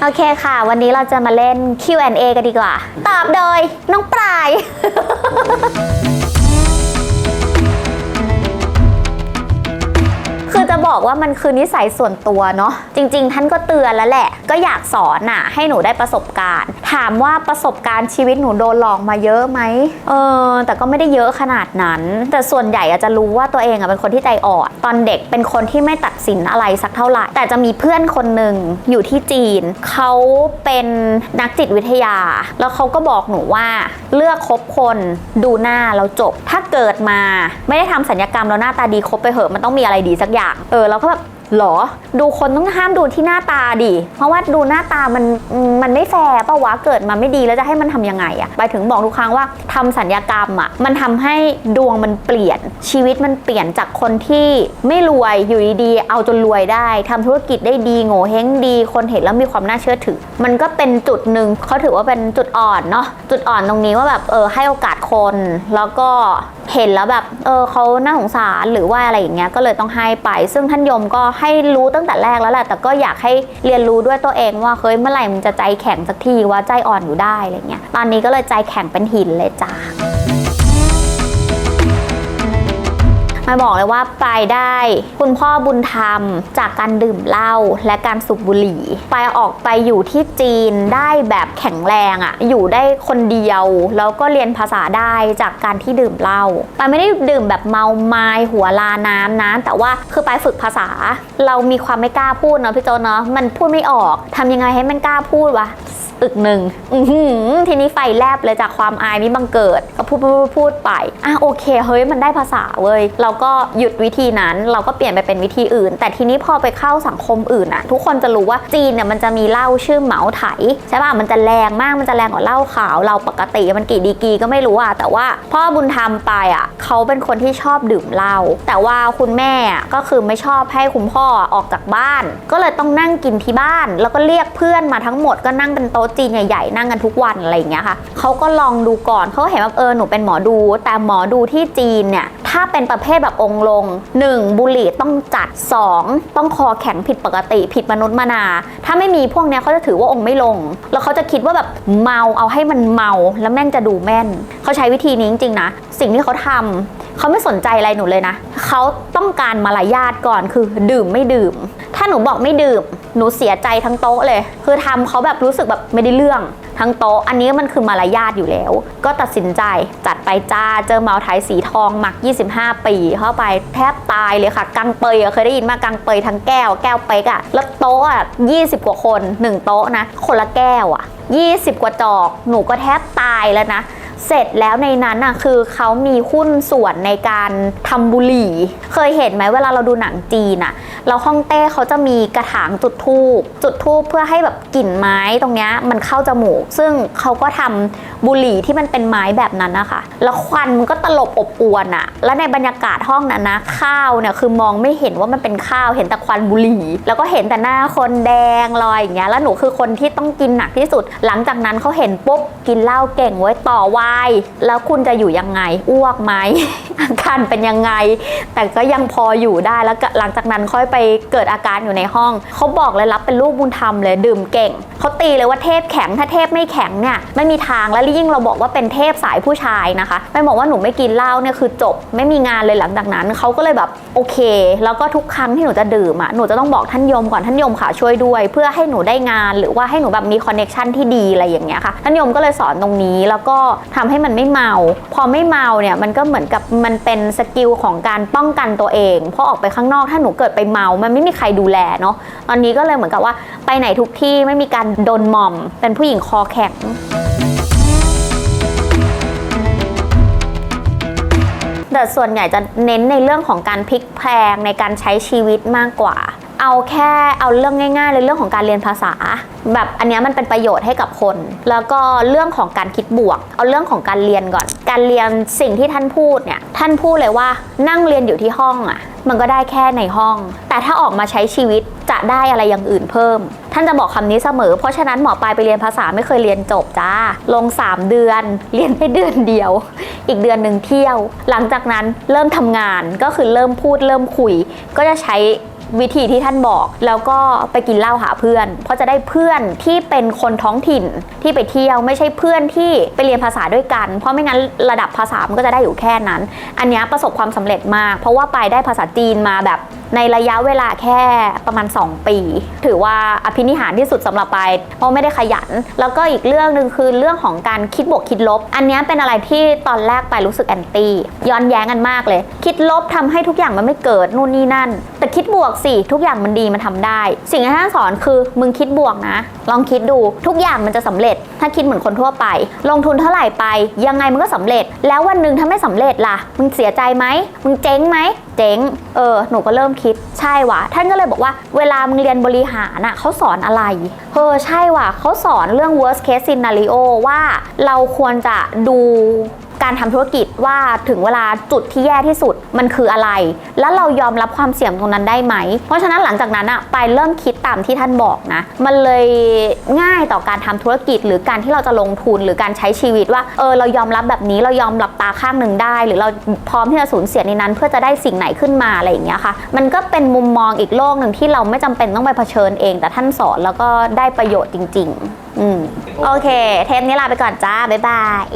โอเคค่ะ วันนี้เราจะมาเล่น Q&A กันดีกว่า ตอบโดยน้องปลาย คือจะบอกว่ามันคือนิสัยส่วนตัวเนาะจริง ๆ ท่านก็เตือนแล้วแหละก็อยากสอนน่ะให้หนูได้ประสบการณ์ ถามว่าประสบการณ์ชีวิตหนูโดนหลอกมาเยอะไหมเออแต่ก็ไม่ได้เยอะขนาดนั้น แต่ส่วนใหญ่อาจจะรู้ว่าตัวเองอะเป็นคนที่ใจอ่อนตอนเด็กเป็นคนที่ไม่ตัดสินอะไรสักเท่าไหร่แต่จะมีเพื่อนคนหนึ่งอยู่ที่จีนเขาเป็นนักจิตวิทยา แล้วเขาก็บอกหนูว่าเลือกคบคนดูหน้าแล้วจบ ถ้าเกิดมาไม่ได้ทำสัญญกรรมแล้วหน้าตาดีคบไปเหอะมันต้องมีอะไรดีสักอย่าง เออเราก็แบบ หรอ ดูคนต้องห้ามดูที่หน้าตาดิ เพราะว่าดูหน้าตามันมันไม่แฟร์ปะวะเกิดมาไม่ดีแล้วจะให้มันทำยังไงอะไปถึงบอกทุกครั้งว่าทำสัญญกรรมอะมันทำให้ดวงมันเปลี่ยน ชีวิตมันเปลี่ยนจากคนที่ไม่รวยอยู่ดีๆเอาจนรวยได้ทำธุรกิจได้ดีโง่เฮงดี คนเห็นแล้วมีความน่าเชื่อถือ มันก็เป็นจุดหนึ่งเขาถือว่าเป็นจุดอ่อนเนาะจุดอ่อนตรงนี้ว่าแบบเออให้โอกาสคนแล้วก็ เห็นแล้วแบบเออเขาน่าสงสารหรือว่าอะไรอย่างเงี้ยก็เลยต้องให้ไป ซึ่งท่านยมก็ให้รู้ตั้งแต่แรกแล้วแหละแต่ก็อยากให้เรียนรู้ด้วยตัวเองว่าเฮ้ยเมื่อไหร่มึงจะใจแข็งสักทีว่าใจอ่อนอยู่ได้อะไรเงี้ยตอนนี้ก็เลยใจแข็งเป็นหินเลยจ้า บอกเลยว่าปลายได้ คุณพ่อบุญธรรม จากการดื่มเหล้าและการสูบบุหรี่ปลายออกไปอยู่ที่จีนได้แบบแข็งแรงอะอยู่ได้คนเดียว แล้วก็เรียนภาษาได้จากการที่ดื่มเหล้าปายไม่ได้ดื่มแบบเมาไม้หัวลาน้ำนะแต่ว่าคือปายฝึกภาษา เรามีความไม่กล้าพูดเนาะพี่โจเนาะมันพูดไม่ออกทำยังไงให้มันกล้าพูดวะ อึกหนึ่งทีนี้ไฟแลบเลยจากความอายมิบังเกิด ก็พูดพูดพูดพูดไปอะโอเค เฮ้ยมันได้ภาษาเว้ยเราก็หยุดวิธีนั้น เราก็เปลี่ยนไปเป็นวิธีอื่น แต่ทีนี้พอไปเข้าสังคมอื่นอะทุกคนจะรู้ว่าจีนเนี่ยมันจะมีเหล้าชื่อเหมาไถใช่ป่ะมันจะแรงมากมันจะแรงกว่าเหล้าขาวเราปกติมันกี่ดีกีก็ไม่รู้อะแต่ว่าพ่อบุญธรรมไปอะเขาเป็นคนที่ชอบดื่มเหล้าแต่ว่าคุณแม่อะก็คือไม่ชอบให้คุณพ่อออกจากบ้าน ก็เลยต้องนั่งกินที่บ้าน แล้วก็เรียกเพื่อนมาทั้งหมดก็นั่งเป็นโต๊ะจีนใหญ่ๆนั่งกันทุกวันอะไรอย่างเงี้ยค่ะเขาก็ลองดูก่อนเขาเห็นว่าเออหนูเป็นหมอดู แต่หมอดูที่จีนเนี่ยถ้าเป็นประเภทแบบองค์ลง 1. บุหรี่ต้องจัด 2. ต้องคอแข็งผิดปกติ ผิดมนุษย์มนา ถ้าไม่มีพวกเนี้ยเขาจะถือว่าองค์ไม่ลง แล้วเขาจะคิดว่าแบบเมาเอาให้มันเมาแล้วแม่งจะดูแม่นเขาใช้วิธีนี้จริงๆนะสิ่งที่เขาทำ เขาไม่สนใจอะไรหนูเลยนะ เขาต้องการมารยาทก่อนคือดื่มไม่ดื่ม ถ้าหนูบอกไม่ดื่ม หนูเสียใจทั้งโต๊ะเลย คือทำเขาแบบรู้สึกแบบไม่ได้เรื่องทั้งโต๊ะ อันนี้มันคือมารยาทอยู่แล้ว ก็ตัดสินใจจัดไปจ้า เจอเมาไทยสีทองหมัก 25 ปี เข้าไปแทบตายเลยค่ะกังเปยเคยได้ยินมากังเปยทั้งแก้วแก้วเป๊กอะแล้วโต๊ะอะ20 กว่าคนหนึ่งโต๊ะนะ คนละแก้วอะ20 กว่าจอก หนูก็แทบตายแล้วนะ เสร็จแล้วในนั้นน่ะคือเขามีหุ้นส่วนในการทำบุหรี่ เคยเห็นไหมเวลาเราดูหนังจีนอะแล้วฮ่องเต้เขาจะมีกระถางจุดทูบจุดทูบเพื่อให้แบบกลิ่นไม้ตรงเนี้ยมันเข้าจมูก ซึ่งเขาก็ทำบุหรี่ที่มันเป็นไม้แบบนั้นนะคะแล้วควันมันก็ตลบอบอวนอะแล้วในบรรยากาศห้องนั้นนะข้าวเนี่ยคือมองไม่เห็นว่ามันเป็นข้าวเห็นแต่ควันบุหรี่ แล้วก็เห็นแต่หน้าคนแดงลอยอย่างเงี้ยแล้วหนูคือคนที่ต้องกินหนักที่สุด หลังจากนั้นเขาเห็นปุ๊บกินเหล้าเก่งไว้ยต่อว่ายแล้วคุณจะอยู่ยังไง อ้วกไหมอาการเป็นยังไง แต่ก็ยังพออยู่ได้แล้วหลังจากนั้นค่อยไปเกิดอาการอยู่ในห้อง เขาบอกเลยรับเป็นลูกบุญธรรมเลยดื่มเก่ง เขาตีเลยว่าเทพแข็งถ้าเทพไม่แข็งเนี่ยไม่มีทางแล้วยิ่งเราบอกว่าเป็นเทพสายผู้ชายนะคะไม่บอกว่าหนูไม่กินเหล้าเนี่ยคือจบไม่มีงานเลยหลังจากนั้นเขาก็เลยแบบโอเค แล้วก็ทุกครั้งที่หนูจะดื่มอะหนูจะต้องบอกท่านยมก่อนท่านยมค่ะช่วยด้วย เพื่อให้หนูได้งานหรือว่าให้หนูแบบมีคอนเน็ชันที่ดีอะไรอย่างเงี้ยค่ะท่านยมก็เลยสอนตรงนี้แล้วก็ทำให้มันไม่เมา พอไม่เมาเนี่ยมันก็เหมือนกับมันเป็นสกิลของการป้องกันตัวเองพอออกไปข้างนอกถ้าหนูเกิดไปเมา มันไม่มีใครดูแลเนาะตอนนี้ก็เลยเหมือนกับว่าไปไหนทุกที่ไม่มีการโดนหม่อม เป็นผู้หญิงคอแข็ง แต่ส่วนใหญ่จะเน้นในเรื่องของการพลิกแพลงในการใช้ชีวิตมากกว่า เอาแค่เอาเรื่องง่ายๆเลยเรื่องของการเรียนภาษา แบบอันนี้มันเป็นประโยชน์ให้กับคน แล้วก็เรื่องของการคิดบวก เอาเรื่องของการเรียนก่อน การเรียนสิ่งที่ท่านพูดเนี่ยท่านพูดเลยว่านั่งเรียนอยู่ที่ห้องอะ่ะ มันก็ได้แค่ในห้อง แต่ถ้าออกมาใช้ชีวิตจะได้อะไรอย่างอื่นเพิ่ม ท่านจะบอกคำนี้เสมอ เพราะฉะนั้นหมอปลายไปเรียนภาษาไม่เคยเรียนจบจ้า ลง 3 เดือน เรียนได้เดือนเดียว อีกเดือนหนึ่งเที่ยว หลังจากนั้นเริ่มทำงานก็คือเริ่มพูดเริ่มคุย ก็จะใช้ วิธีที่ท่านบอก แล้วก็ไปกินเหล้าหาเพื่อน เพราะจะได้เพื่อนที่เป็นคนท้องถิ่นที่ไปเที่ยวไม่ใช่เพื่อนที่ไปเรียนภาษาด้วยกัน เพราะไม่งั้นระดับภาษามันก็จะได้อยู่แค่นั้น อันนี้ประสบความสำเร็จมาก เพราะว่าไปได้ภาษาจีนมาแบบ ในระยะเวลาแค่ประมาณ 2 ปี ถือว่าอภินิหารที่สุดสำหรับไป เพราะไม่ได้ขยัน แล้วก็อีกเรื่องหนึ่งคือเรื่องของการคิดบวกคิดลบ อันนี้เป็นอะไรที่ตอนแรกไปรู้สึกแอนตี้ย้อนแย้งกันมากเลย คิดลบทำให้ทุกอย่างมันไม่เกิดนู่นนี่นั่น แต่คิดบวกสิทุกอย่างมันดีมันทำได้ สิ่งที่ท่านสอนคือมึงคิดบวกนะ ลองคิดดูทุกอย่างมันจะสำเร็จ ถ้าคิดเหมือนคนทั่วไป ลงทุนเท่าไหร่ไป ยังไงมันก็สำเร็จ แล้ววันหนึ่งถ้าไม่สำเร็จล่ะมึงเสียใจไหมมึงเจ๊งไหม เจ๊ง เออ หนูก็เริ่มคิด ใช่ว่ะ ท่านก็เลยบอกว่า เวลามึงเรียนบริหารน่ะเขาสอนอะไร เออ ใช่ว่ะ เขาสอนเรื่อง worst case scenario ว่าเราควรจะดู การทำธุรกิจว่าถึงเวลาจุดที่แย่ที่สุดมันคืออะไร แล้วเรายอมรับความเสี่ยงตรงนั้นได้ไหม เพราะฉะนั้นหลังจากนั้นอะไปเริ่มคิดตามที่ท่านบอกนะ มันเลยง่ายต่อการทำธุรกิจ หรือการที่เราจะลงทุนหรือการใช้ชีวิตว่าเออเรายอมรับแบบนี้เรายอมหลับตาข้างหนึ่งได้ หรือเราพร้อมที่จะสูญเสียในนั้น เพื่อจะได้สิ่งไหนขึ้นมาอะไรอย่างเงี้ยค่ะ มันก็เป็นมุมมองอีกโลกหนึ่งที่เราไม่จำเป็นต้องไปเผชิญเอง แต่ท่านสอนแล้วก็ได้ประโยชน์จริง ๆ อืมโอเค เทปนี้ลาไปก่อนจ้า บ๊ายบาย